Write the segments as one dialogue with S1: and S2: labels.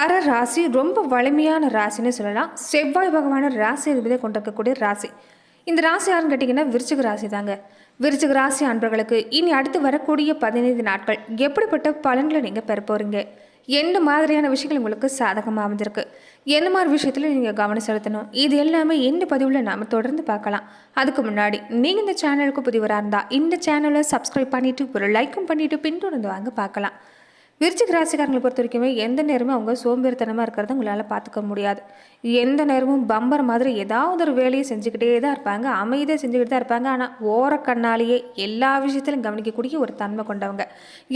S1: கர ராசி ரொம்ப வலிமையான ராசின்னு சொல்லலாம். செவ்வாய் பகவான ராசி என்பதை கொண்டிருக்கக்கூடிய ராசி. இந்த ராசி யாருன்னு கேட்டிங்கன்னா விருச்சிக ராசி தாங்க. விருச்சிக ராசி அன்பர்களுக்கு இனி அடுத்து வரக்கூடிய பதினைந்து நாட்கள் எப்படிப்பட்ட பலன்களை நீங்கள் பெற போகிறீங்க எந்த மாதிரியான விஷயங்கள் உங்களுக்கு சாதகமாக அமைஞ்சிருக்கு? எந்த மாதிரி விஷயத்தில் நீங்கள் கவனம் செலுத்தணும்? இது எல்லாமே எந்த பதிவில் நாம் தொடர்ந்து பார்க்கலாம். அதுக்கு முன்னாடி நீங்கள் இந்த சேனலுக்கு புதிவராக இருந்தால் இந்த சேனலை சப்ஸ்கிரைப் பண்ணிவிட்டு ஒரு லைக்கும் பண்ணிவிட்டு பின்தொடர்ந்து வாங்க பார்க்கலாம். விருச்சிக ராசிக்காரங்களை பொறுத்த வரைக்குமே எந்த நேரமும் அவங்க சோம்பேறித்தனமாக இருக்கிறத உங்களால் பார்த்துக்க முடியாது. எந்த நேரமும் பம்பர் மாதிரி ஏதாவது ஒரு வேலையை செஞ்சுக்கிட்டே தான் இருப்பாங்க. அமைதியாக செஞ்சுக்கிட்டு தான் இருப்பாங்க. ஆனால் ஓரக்கண்ணாலேயே எல்லா விஷயத்திலும் கவனிக்கக்கூடிய ஒரு தன்மை கொண்டவங்க.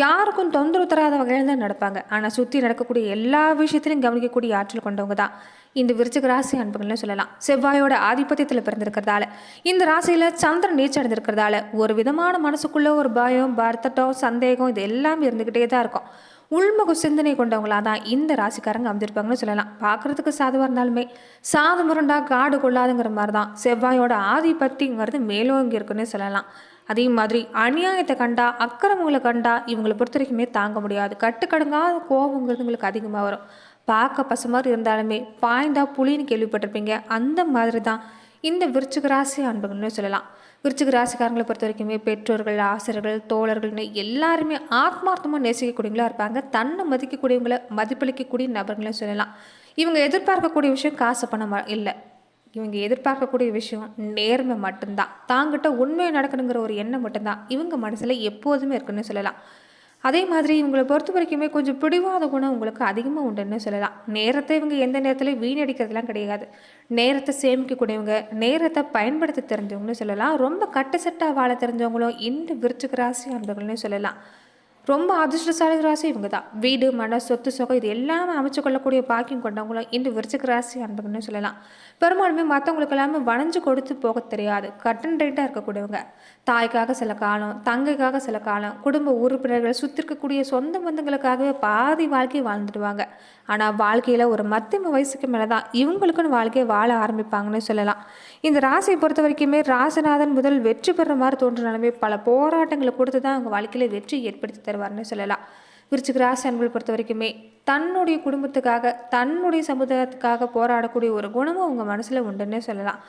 S1: யாருக்கும் தொந்தரவு தராத வகையில் தான் நடப்பாங்க. ஆனால் சுற்றி நடக்கக்கூடிய எல்லா விஷயத்திலும் கவனிக்கக்கூடிய ஆற்றல் கொண்டவங்க தான் இந்த விருச்சிக ராசி அன்புகள்னு சொல்லலாம். செவ்வாயோட ஆதிபத்தியத்தில் பிறந்திருக்கிறதால இந்த ராசியில் சந்திரன் நீச்சல் அடைந்திருக்கிறதால ஒரு விதமான மனசுக்குள்ளே ஒரு பயம் பர்த்தட்டம் சந்தேகம் இது எல்லாமே இருந்துக்கிட்டே தான் இருக்கும். உள்முக சிந்தனை கொண்டவங்களா தான் இந்த ராசிக்காரங்க அமைஞ்சிருப்பாங்கன்னு சொல்லலாம். பார்க்குறதுக்கு சாதுவாக இருந்தாலுமே சாது முருண்டா காடு கொள்ளாதுங்கிற மாதிரி தான் செவ்வாயோட ஆதிபத்தியங்கிறது மேலோங்கி இருக்குன்னு சொல்லலாம். அதே மாதிரி அநியாயத்தை கண்டா அக்கிரமங்களை கண்டா இவங்களை பொறுத்த வரைக்குமே தாங்க முடியாது. கட்டுக்கடுங்காத கோபங்கிறது உங்களுக்கு அதிகமாக வரும். பார்க்க பசு மாதிரி இருந்தாலுமே பாய்ந்தா புலின்னு கேள்விப்பட்டிருப்பீங்க. அந்த மாதிரி தான் இந்த விருச்சிக ராசி அன்புகள்னு சொல்லலாம். விருச்சிக ராசிக்காரங்களை பொறுத்த வரைக்குமே பெற்றோர்கள் ஆசிரியர்கள் தோழர்கள்னு எல்லாருமே ஆத்மார்த்தமாக நேசிக்கக்கூடியவங்களாக இருப்பாங்க. தன்னை மதிக்கக்கூடியவங்களை மதிப்பளிக்கக்கூடிய நபர்களும் சொல்லலாம். இவங்க எதிர்பார்க்கக்கூடிய விஷயம் காசு பணம் இல்லை. இவங்க எதிர்பார்க்கக்கூடிய விஷயம் நேர்மை மட்டும்தான். தாங்கிட்ட உண்மையை நடக்கணுங்கிற ஒரு எண்ணம் மட்டும்தான். இவங்க மனசில் எப்போதுமே இருக்குன்னு சொல்லலாம். அதே மாதிரி இவங்களை பொறுத்த வரைக்குமே கொஞ்சம் பிடிவாத குணம் உங்களுக்கு அதிகமாக உண்டுன்னு சொல்லலாம். நேரத்தை இவங்க எந்த நேரத்துலையும் வீணடிக்கிறதுலாம் கிடையாது. நேரத்தை சேமிக்கக்கூடியவங்க நேரத்தை பயன்படுத்த தெரிஞ்சவங்கன்னு சொல்லலாம். ரொம்ப கட்டுச்சட்டாக வாழ தெரிஞ்சவங்களும் இந்த விருச்சிக ராசி அன்பர்கள்னு சொல்லலாம். ரொம்ப அதிர்ஷ்டசாலி ராசி இவங்க தான் வீடு மன சொத்து சொகம் இது எல்லாமே அமைச்சு கொள்ளக்கூடிய பாக்கியம் கொண்டவங்களும் இந்த விருச்சிக ராசி அன்பர்கள்னு சொல்லலாம். பெரும்பாலுமே மற்றவங்களுக்கு எல்லாமே வளைஞ்சு கொடுத்து போக தெரியாது. கட்டன் ரைட்டாக இருக்கக்கூடியவங்க. தாய்க்காக சில காலம் தங்கைக்காக சில காலம் குடும்ப உறுப்பினர்களை சுற்றி இருக்கக்கூடிய சொந்த பந்தங்களுக்காகவே பாதி வாழ்க்கையை வாழ்ந்துடுவாங்க. ஆனால் வாழ்க்கையில் ஒரு மத்தியம வயசுக்கு மேலே தான் இவங்களுக்குன்னு வாழ்க்கையை வாழ ஆரம்பிப்பாங்கன்னு சொல்லலாம். இந்த ராசியை பொறுத்த வரைக்குமே ராசநாதன் முதல் வெற்றி பெற்ற மாதிரி தோன்றினாலுமே பல போராட்டங்களை கொடுத்து தான் அவங்க வாழ்க்கையில் வெற்றி ஏற்படுத்தி தருவார்னு சொல்லலாம். விருச்சிக ராசி அன்புகளை பொறுத்த வரைக்குமே தன்னுடைய குடும்பத்துக்காக தன்னுடைய சமுதாயத்துக்காக போராடக்கூடிய ஒரு குணமும் அவங்க மனசில் உண்டுன்னே சொல்லலாம்.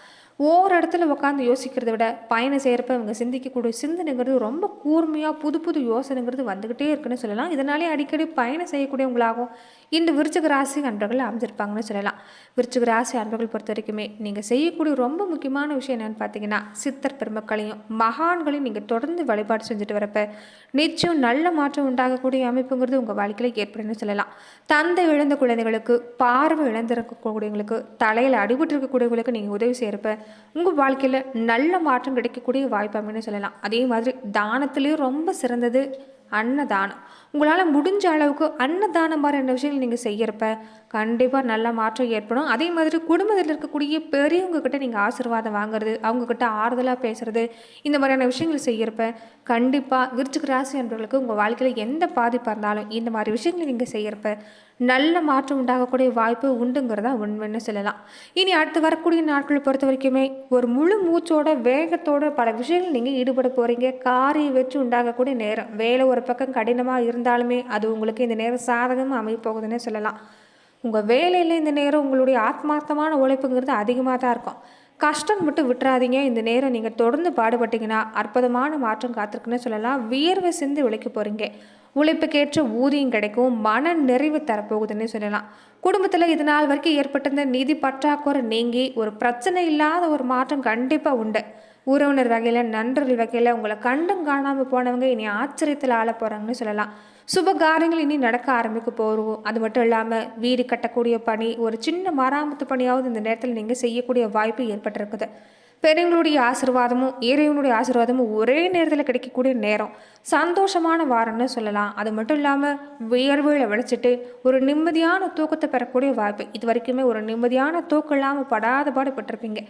S1: ஓர் இடத்துல உட்காந்து யோசிக்கிறத விட பயணம் செய்கிறப்ப இவங்க சிந்திக்கக்கூடிய சிந்தனைங்கிறது ரொம்ப கூர்மையாக புது புது யோசனைங்கிறது வந்துக்கிட்டே இருக்குன்னு சொல்லலாம். இதனாலே அடிக்கடி பயணம் செய்யக்கூடியவங்களாகும் இந்த விருச்சிக ராசி அன்பர்கள் அமைஞ்சிருப்பாங்கன்னு சொல்லலாம். விருச்சிக ராசி அன்பர்கள் பொறுத்த வரைக்குமே நீங்கள் செய்யக்கூடிய ரொம்ப முக்கியமான விஷயம் என்னென்னு பார்த்தீங்கன்னா சித்தர் பெருமக்களையும் மகான்களையும் நீங்கள் தொடர்ந்து வழிபாடு செஞ்சுட்டு வரப்ப நிச்சயம் நல்ல மாற்றம் உண்டாகக்கூடிய அமைப்புங்கிறது உங்கள் வாழ்க்கையில் ஏற்படும்னு சொல்லலாம். தந்தை இழந்த குழந்தைகளுக்கு பார்வை இழந்திருக்கக்கூடியவங்களுக்கு தலையில் அடிபட்டு இருக்கக்கூடியவங்களுக்கு நீங்கள் உதவி செய்கிறப்ப உங்கள் வாழ்க்கையில் நல்ல மாற்றம் கிடைக்கக்கூடிய வாய்ப்பு அப்படின்னு சொல்லலாம். அதே மாதிரி தானத்துலேயும் ரொம்ப சிறந்தது அன்னதானம். உங்களால் முடிஞ்ச அளவுக்கு அன்னதானம் மாதிரியான விஷயங்கள் நீங்கள் செய்கிறப்ப கண்டிப்பாக நல்ல மாற்றம் ஏற்படும். அதே மாதிரி குடும்பத்தில் இருக்கக்கூடிய பெரியவங்க கிட்ட நீங்கள் ஆசீர்வாதம் வாங்குறது அவங்கக்கிட்ட ஆறுதலாக பேசுறது இந்த மாதிரியான விஷயங்கள் செய்கிறப்ப கண்டிப்பாக விருச்சிக ராசி என்பவர்களுக்கு உங்கள் வாழ்க்கையில் எந்த பாதிப்பாக இருந்தாலும் இந்த மாதிரி விஷயங்களை நீங்கள் செய்கிறப்ப நல்ல மாற்றம் உண்டாகக்கூடிய வாய்ப்பு உண்டுங்கிறதா உண்மைன்னு சொல்லலாம். இனி அடுத்து வரக்கூடிய நாட்களை பொறுத்த வரைக்குமே ஒரு முழு மூச்சோட வேகத்தோட பல விஷயங்கள் நீங்கள் ஈடுபட போகிறீங்க காரியை வச்சு உண்டாகக்கூடிய நேரம். வேலை ஒரு பக்கம் கடினமாக இருந்து இருந்தாலுமே அது உங்களுக்கு இந்த நேரம் சாதகமாக அமைப்போகுதுன்னே சொல்லலாம். உங்கள் வேலையில் இந்த நேரம் உங்களுடைய ஆத்மார்த்தமான உழைப்புங்கிறது அதிகமாக தான் இருக்கும். கஷ்டம் மட்டும் விட்டுறாதீங்க. இந்த நேரம் நீங்கள் தொடர்ந்து பாடுபட்டீங்கன்னா அற்புதமான மாற்றம் காத்திருக்குன்னு சொல்லலாம். வியர்வை சிந்து உழைக்க போகிறீங்க உழைப்புக்கேற்ற ஊதியம் கிடைக்கும். மன நிறைவு தரப்போகுதுன்னு சொல்லலாம். குடும்பத்தில் இது நாள் வரைக்கும் ஏற்பட்டிருந்த நிதி பற்றாக்குறை நீங்கி ஒரு பிரச்சனை இல்லாத ஒரு மாற்றம் கண்டிப்பாக உண்டு. உறவினர் வகையில் நண்பர்கள் வகையில் உங்களை கண்டும் காணாமல் போனவங்க இனி ஆச்சரியத்தில் ஆள போகிறாங்கன்னு சொல்லலாம். சுப காரியங்கள் இனி நடக்க ஆரம்பிக்க போகிறோம் அது மட்டும் இல்லாமல் வீடு கட்டக்கூடிய பணி ஒரு சின்ன மராமத்து பணியாவது இந்த நேரத்தில் நீங்கள் செய்யக்கூடிய வாய்ப்பு ஏற்பட்டிருக்குது. பெரியவங்களுடைய ஆசிர்வாதமும் இறைவனுடைய ஆசிர்வாதமும் ஒரே நேரத்தில் கிடைக்கக்கூடிய நேரம். சந்தோஷமான வாரம்னு சொல்லலாம். அது மட்டும் இல்லாமல் வியர்வையில் விளைச்சிட்டு ஒரு நிம்மதியான தூக்கத்தை பெறக்கூடிய வாய்ப்பு. இது வரைக்குமே ஒரு நிம்மதியான தூக்கம் இல்லாமல் படாத பாடுபட்டிருப்பீங்க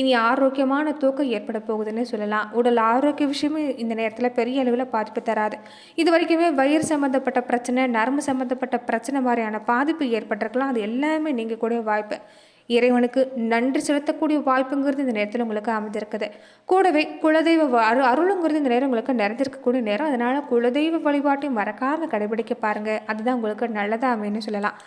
S1: இனி ஆரோக்கியமான தூக்கம் ஏற்பட போகுதுன்னு சொல்லலாம். உடல் ஆரோக்கிய விஷயமே இந்த நேரத்தில் பெரிய அளவில் பாதிப்பு தராது. இது வரைக்குமே வயிறு சம்மந்தப்பட்ட பிரச்சனை நரம்பு சம்மந்தப்பட்ட பிரச்சனை மாதிரியான பாதிப்பு ஏற்பட்டிருக்கலாம். அது எல்லாமே நீங்கள் கூடிய வாய்ப்பு. இறைவனுக்கு நன்றி செலுத்தக்கூடிய வாய்ப்புங்கிறது இந்த நேரத்தில் உங்களுக்கு அமைந்திருக்குது. கூடவே குலதெய்வ அரு அருளுங்கிறது இந்த நேரம் உங்களுக்கு நிறைந்திருக்கக்கூடிய நேரம். அதனால் குலதெய்வ வழிபாட்டையும் மறக்காமல் கடைபிடிக்க பாருங்கள் அதுதான் உங்களுக்கு நல்லதாக அமைன்னு சொல்லலாம்.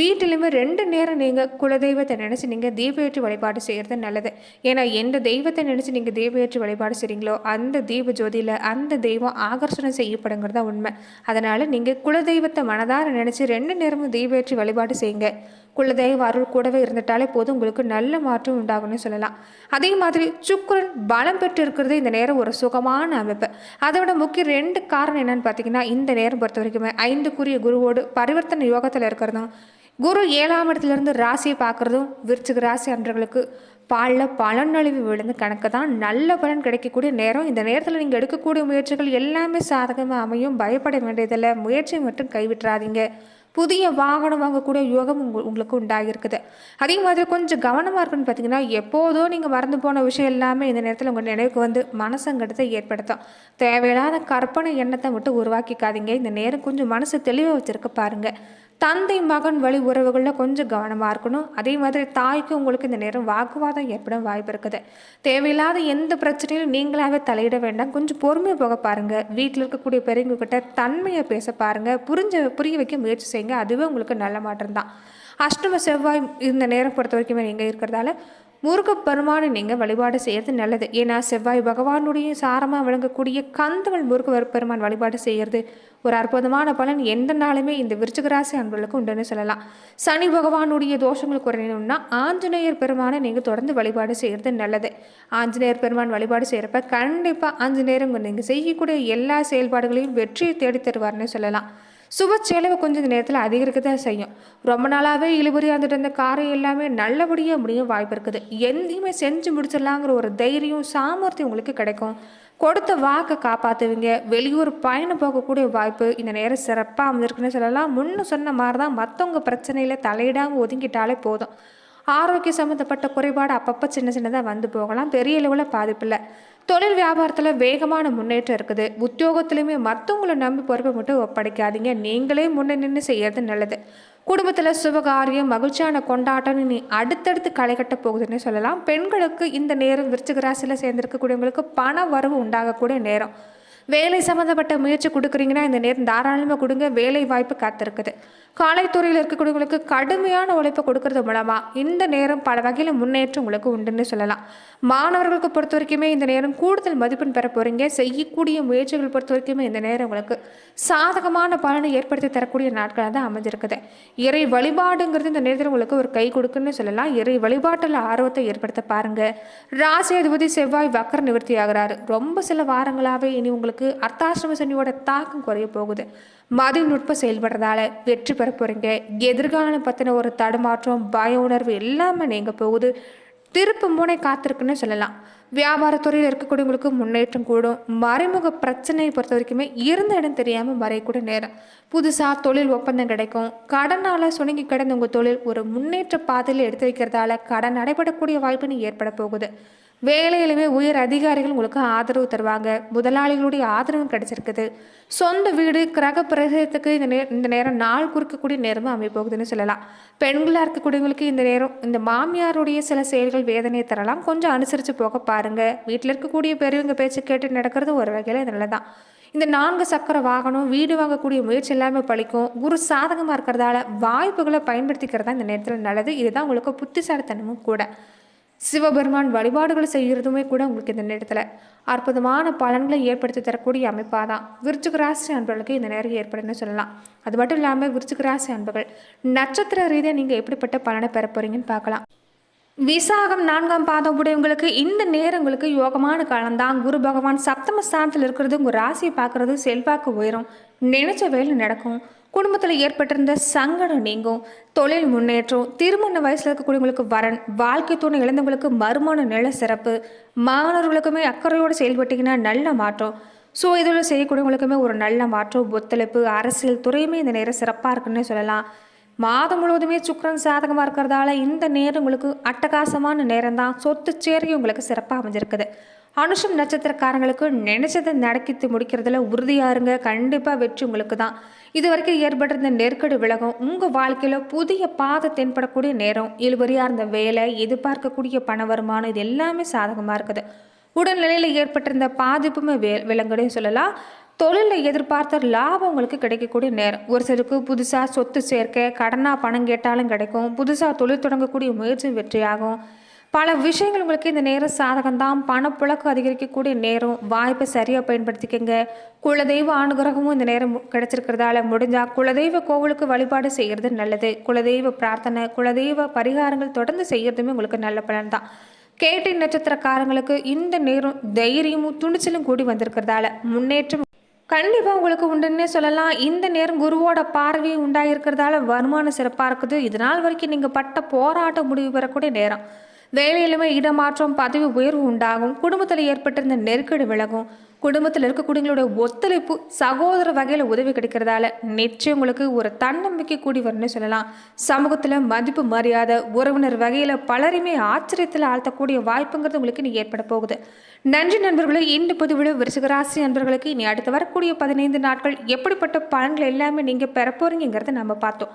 S1: வீட்டிலுமே ரெண்டு நேரம் நீங்கள் குலதெய்வத்தை நினச்சி நீங்கள் தீபேற்றி வழிபாடு செய்கிறது நல்லது. ஏன்னா எந்த தெய்வத்தை நினச்சி நீங்கள் தீபேற்றி வழிபாடு செய்கிறீங்களோ அந்த தீப ஜோதியில் அந்த தெய்வம் ஆகர்ஷணம் செய்யப்படுங்கிறது தான் உண்மை. அதனால் நீங்கள் குலதெய்வத்தை மனதார நினச்சி ரெண்டு நேரமும் தீபேற்றி வழிபாடு செய்யுங்க. குலதெய்வ அருள் கூடவே இருந்துட்டாலே போதும் உங்களுக்கு நல்ல மாற்றம் உண்டாகும்னு சொல்லலாம். அதே மாதிரி சுக்கரன் பலம் பெற்று இருக்கிறது இந்த நேரம் ஒரு சுகமான அமைப்பு. அதோட முக்கிய ரெண்டு காரணம் என்னன்னு பார்த்தீங்கன்னா இந்த நேரம் பொறுத்த வரைக்குமே ஐந்துக்குரிய குருவோடு பரிவர்த்தனை யோகத்தில் இருக்கிறதும் குரு ஏழாம் இடத்துலேருந்து ராசியை பார்க்குறதும் விருச்சிக ராசி அன்றர்களுக்கு பாலில் பலனழிவு விழுந்து கணக்கு தான் நல்ல பலன் கிடைக்கக்கூடிய நேரம். இந்த நேரத்தில் நீங்கள் எடுக்கக்கூடிய முயற்சிகள் எல்லாமே சாதகமாக அமையும். பயப்பட வேண்டியதில்லை. முயற்சியை மட்டும் கைவிட்டுறாதீங்க. புதிய வாகனம் வாங்கக்கூடிய யோகம் உங்க உங்களுக்கு உண்டாகிருக்குது அதே மாதிரி கொஞ்சம் கவனமாக இருக்குன்னு பார்த்தீங்கன்னா எப்போதோ நீங்கள் மறந்து போன விஷயம் எல்லாமே இந்த நேரத்தில் உங்கள் நினைவுக்கு வந்து மனசங்கடத்தை ஏற்படுத்தும். தேவையில்லாத கற்பனை எண்ணத்தை மட்டும் உருவாக்கிக்காதீங்க. இந்த நேரம் கொஞ்சம் மனசு தெளிவாக வச்சுருக்க பாருங்கள் தந்தை மகன் வழி உறவுகளில் கொஞ்சம் கவனமாக இருக்கணும். அதே மாதிரி தாய்க்கு உங்களுக்கு இந்த நேரம் வாக்குவாதம் ஏற்பட வாய்ப்பு இருக்குது. தேவையில்லாத எந்த பிரச்சனையும் நீங்களாகவே தலையிட வேண்டாம். கொஞ்சம் பொறுமையாக போக பாருங்கள் வீட்டில் இருக்கக்கூடிய பெரியவங்கக்கிட்ட தன்மையை பேச பாருங்கள் புரிஞ்ச புரிய வைக்க முயற்சி செய்யுங்க. அதுவே உங்களுக்கு நல்ல மாற்றம் தான். அஷ்டம செவ்வாய் இந்த நேரம் பொறுத்த வரைக்குமே நீங்கள் இருக்கிறதால முருகப்பெருமானை நீங்கள் வழிபாடு செய்கிறது நல்லது. ஏன்னா செவ்வாய் பகவானுடைய சாரமாக விளங்கக்கூடிய கந்தவள் முருகவர் பெருமான் வழிபாடு செய்கிறது ஒரு அற்புதமான பலன். எந்த நாளுமே இந்த விருச்சிகராசி அன்பர்களுக்கு உண்டுன்னு சொல்லலாம். சனி பகவானுடைய தோஷங்கள் குறையணும்னா ஆஞ்சநேயர் பெருமானை நீங்கள் தொடர்ந்து வழிபாடு செய்கிறது நல்லது. ஆஞ்சநேயர் பெருமான் வழிபாடு செய்கிறப்ப கண்டிப்பாக ஆஞ்சநேயர் நீங்கள் செய்யக்கூடிய எல்லா செயல்பாடுகளையும் வெற்றியை தேடி தருவார்னு சொல்லலாம். சுப செலவு கொஞ்சம் இந்த நேரத்தில் அதிகரிக்க தான் செய்யும். ரொம்ப நாளாகவே இழுபறியாக இருந்துட்டு இருந்த காரியம் எல்லாமே நல்லபடியாக முடியும் வாய்ப்பு இருக்குது. எந்தையுமே செஞ்சு முடிச்சிடலாங்கிற ஒரு தைரியம் சாமர்த்தியம் உங்களுக்கு கிடைக்கும். கொடுத்த வாக்கை காப்பாற்றுவீங்க வெளியூர் பயணம் போகக்கூடிய வாய்ப்பு இந்த நேரம் சிறப்பாக அமைஞ்சிருக்குன்னு சொல்லலாம். முன்ன சொன்ன மாதிரி தான் மற்றவங்க பிரச்சனையில் தலையிடாமல் ஒதுங்கிட்டாலே போதும். ஆரோக்கிய சம்மந்தப்பட்ட குறைபாடு அப்பப்போ சின்ன சின்னதாக வந்து போகலாம். பெரிய அளவில் பாதிப்பில்லை. தொழில் வியாபாரத்தில் வேகமான முன்னேற்றம் இருக்குது. உத்தியோகத்திலையுமே மற்றவங்களை நம்பி பொறுப்பை மட்டும் ஒப்படைக்காதீங்க. நீங்களே முன்னே நின்று செய்யறது நல்லது. குடும்பத்தில் சுபகாரியம் மகிழ்ச்சியான கொண்டாட்டம் நீ அடுத்தடுத்து களைகட்ட போகுதுன்னு சொல்லலாம். பெண்களுக்கு இந்த நேரம் விருச்சிக ராசியில் சேர்ந்திருக்கக்கூடியவங்களுக்கு பண வரவு உண்டாகக்கூடிய நேரம். வேலை சம்மந்தப்பட்ட முயற்சி கொடுக்குறீங்கன்னா இந்த நேரம் தாராளமாக கொடுங்க. வேலை வாய்ப்பு காத்திருக்குது. காலைத்துறையில் இருக்கக்கூடியவங்களுக்கு கடுமையான உழைப்பு கொடுக்கறது மூலமாக இந்த நேரம் பல வகையில் முன்னேற்றம் உங்களுக்கு உண்டுன்னு சொல்லலாம். மாணவர்களுக்கு பொறுத்த வரைக்குமே இந்த நேரம் கூடுதல் மதிப்பெண் பெற போகிறீங்க செய்யக்கூடிய முயற்சிகள் பொறுத்த வரைக்குமே இந்த நேரம் உங்களுக்கு சாதகமான பலனை ஏற்படுத்தி தரக்கூடிய நாட்களாக தான் அமைஞ்சிருக்குது. இறை வழிபாடுங்கிறது இந்த நேரத்தில் உங்களுக்கு ஒரு கை கொடுக்குன்னு சொல்லலாம். இறை வழிபாட்டில் ஆர்வத்தை ஏற்படுத்த பாருங்கள் ராசி அதிபதி செவ்வாய் வக்கர நிவர்த்தி ஆகிறாரு. ரொம்ப சில வாரங்களாகவே இனி உங்களுக்கு அர்த்தாசிரம சனியோட தாக்கம் குறைய போகுது. மது நுட்பம் செயல்படுறதால வெற்றி பெற போகிறீங்க எதிர்காலம் பற்றின ஒரு தடுமாற்றம் பய உணர்வு எல்லாமே நீங்கள் போகுது. திருப்பு முனை காத்திருக்குன்னு சொல்லலாம். வியாபாரத்துறையில் இருக்கக்கூடியவங்களுக்கு முன்னேற்றம் கூடும். மறைமுக பிரச்சனையை பொறுத்த வரைக்குமே இருந்த இடம் தெரியாமல் மறையக்கூட நேரம். புதுசாக தொழில் ஒப்பந்தம் கிடைக்கும். கடனால் சுணங்கி கிடந்த உங்கள் தொழில் ஒரு முன்னேற்ற பாதையில் எடுத்து வைக்கிறதால கடன் நடைபெறக்கூடிய வாய்ப்புன்னு ஏற்பட போகுது. வேலையிலுமே உயர் அதிகாரிகள் உங்களுக்கு ஆதரவு தருவாங்க. முதலாளிகளுடைய ஆதரவும் கிடைச்சிருக்குது. சொந்த வீடு கிரக பிரதேசத்துக்கு இந்த நே இந்த நேரம் நாள் குறுக்கக்கூடிய நேரமும் அமைப்போகுதுன்னு சொல்லலாம். பெண்களாக இருக்கக்கூடியவங்களுக்கு இந்த நேரம் இந்த மாமியாருடைய சில செயல்கள் வேதனையை தரலாம். கொஞ்சம் அனுசரித்து போக பாருங்கள் வீட்டில் இருக்கக்கூடிய பெரியவங்க பேச்சு கேட்டு நடக்கிறது ஒரு வகையில் நல்லதான் இந்த நான்கு சக்கர வாகனம் வீடு வாங்கக்கூடிய முயற்சி எல்லாமே பழிக்கும். குரு சாதகமாக இருக்கிறதால வாய்ப்புகளை பயன்படுத்திக்கிறது தான் இந்த நேரத்தில் நல்லது. இதுதான் உங்களுக்கு புத்திசாலித்தனமும் கூட. சிவபெருமான் வழிபாடுகள் செய்கிறதுமே கூட உங்களுக்கு இந்த நேரத்தில் அற்புதமான பலன்களை ஏற்படுத்தி தரக்கூடிய அமைப்பாக தான் விருச்சிக ராசி அன்பர்களுக்கு இந்த நேரம் ஏற்படுன்னு சொல்லலாம். அது மட்டும் இல்லாமல் விருச்சிக ராசி அன்பர்கள் நட்சத்திர ரீதியாக நீங்கள் எப்படிப்பட்ட பலனை பெற போகிறீங்கன்னு பார்க்கலாம். விசாகம் நான்காம் பாதம் உடையவங்களுக்கு இந்த நேரங்களுக்கு யோகமான காலம்தான். குரு பகவான் சப்தம ஸ்தானத்தில் இருக்கிறது உங்கள் ராசியை பார்க்குறது செல்வாக்கு உயரும். நினைச்ச வேலை நடக்கும். குடும்பத்தில் ஏற்பட்டிருந்த சங்கடம் நீங்கும். தொழில் முன்னேற்றம் திருமண வயசில் இருக்கக்கூடியவங்களுக்கு வரன் வாழ்க்கை துணை இழந்தவங்களுக்கு மறுமண நில சிறப்பு மாணவர்களுக்குமே அக்கறையோடு செயல்பட்டீங்கன்னா நல்ல மாற்றம். ஸோ இதில் செய்யக்கூடியவங்களுக்குமே ஒரு நல்ல மாற்றம் ஒத்துழைப்பு அரசியல் துறையுமே இந்த நேரம் சிறப்பாக இருக்குன்னு சொல்லலாம். மாதம் முழுவதுமே சுக்கரன் சாதகமாக இருக்கிறதால இந்த நேரம் உங்களுக்கு அட்டகாசமான நேரம் தான் சொத்து சேர்க்கை உங்களுக்கு சிறப்பாக அமைஞ்சிருக்குது. அனுஷம் நட்சத்திரக்காரங்களுக்கு நினைச்சதை நடக்கித்து முடிக்கிறதுல உறுதியாக இருங்க. கண்டிப்பாக வெற்றி உங்களுக்கு தான் இது வரைக்கும் ஏற்பட்டிருந்த நெருக்கடி விலகும். உங்கள் வாழ்க்கையில் புதிய பாதை தென்படக்கூடிய நேரம் இழுபறியாக இருந்த வேலை எதிர்பார்க்கக்கூடிய பண வருமானம் இது எல்லாமே சாதகமாக இருக்குது. உடல்நிலையில் ஏற்பட்டிருந்த பாதிப்புமே வே விலங்குடையும் சொல்லலாம். தொழிலில் எதிர்பார்த்த லாபம் உங்களுக்கு கிடைக்கக்கூடிய நேரம். ஒரு சிலருக்கு புதுசாக சொத்து சேர்க்க கடனாக பணம் கேட்டாலும் கிடைக்கும். புதுசாக தொழில் தொடங்கக்கூடிய முயற்சி வெற்றியாகும். பல விஷயங்கள் உங்களுக்கு இந்த நேரம் சாதகம்தான். பணப்புழக்கம் அதிகரிக்கக்கூடிய நேரம். வாய்ப்பை சரியாக பயன்படுத்திக்கங்க. குலதெய்வ அனுகிரகமும் இந்த நேரம் கிடைச்சிருக்கிறதால முடிஞ்சால் குலதெய்வ கோவிலுக்கு வழிபாடு செய்கிறது நல்லது. குலதெய்வ பிரார்த்தனை குலதெய்வ பரிகாரங்கள் தொடர்ந்து செய்கிறதுமே உங்களுக்கு நல்ல பலன் தான் கேட்டை நட்சத்திரக்காரங்களுக்கு இந்த நேரம் தைரியமும் துணிச்சலும் கூடி வந்திருக்கிறதால முன்னேற்றம் கண்டிப்பாக உங்களுக்கு உண்டுன்னே சொல்லலாம். இந்த நேரம் குருவோட பார்வை உண்டாகிருக்கிறதால வருமானம் சிறப்பாக இருக்குது. இது நாள் வரைக்கும் நீங்கள் பட்ட போராட்ட முடிவு பெறக்கூடிய நேரம். வேலையிலுமே இடமாற்றம் பதவி உயர்வு உண்டாகும். குடும்பத்தில் ஏற்பட்டிருந்த நெருக்கடி விலகும். குடும்பத்தில் இருக்கக்கூடியவங்களோட ஒத்துழைப்பு சகோதர வகையில் உதவி கிடைக்கிறதால நிச்சயம் உங்களுக்கு ஒரு தன்னம்பிக்கை கூடி வரும்னு சொல்லலாம். சமூகத்தில் மதிப்பு மரியாதை உறவினர் வகையில் பலருமே ஆச்சரியத்தில் ஆழ்த்தக்கூடிய வாய்ப்புங்கிறது உங்களுக்கு இனி ஏற்பட போகுது. நன்றி நண்பர்களே இந்த பதிவில் விருச்சிக நண்பர்களுக்கு இனி அடுத்து வரக்கூடிய பதினைந்து நாட்கள் எப்படிப்பட்ட பலன்கள் எல்லாமே நீங்கள் பெற நம்ம பார்த்தோம்.